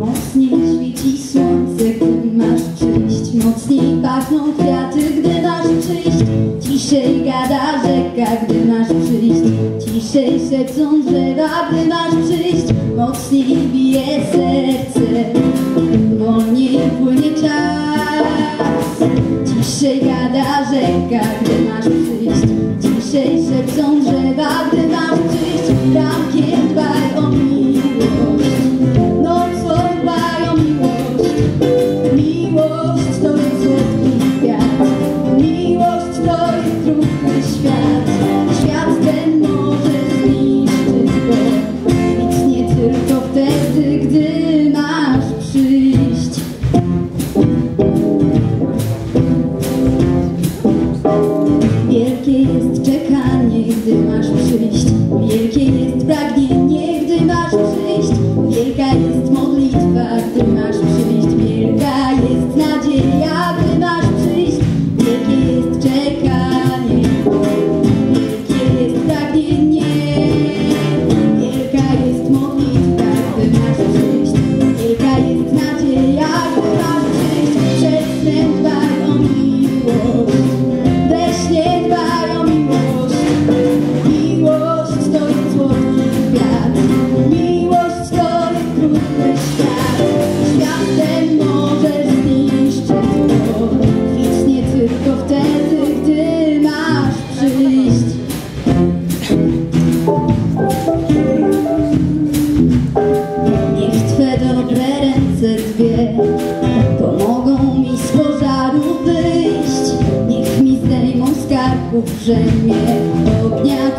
Mocniej świeci słońce, gdy masz przyjść. Mocniej pachną kwiaty, gdy masz przyjść. Ciszej gada rzeka, gdy masz przyjść. Ciszej szepcą drzewa, gdy masz przyjść. Mocniej bije serce, wolniej płynie czas. Ciszej gada rzeka, gdy masz przyjść. Ciszej szepcą drzewa po drzemie ognia.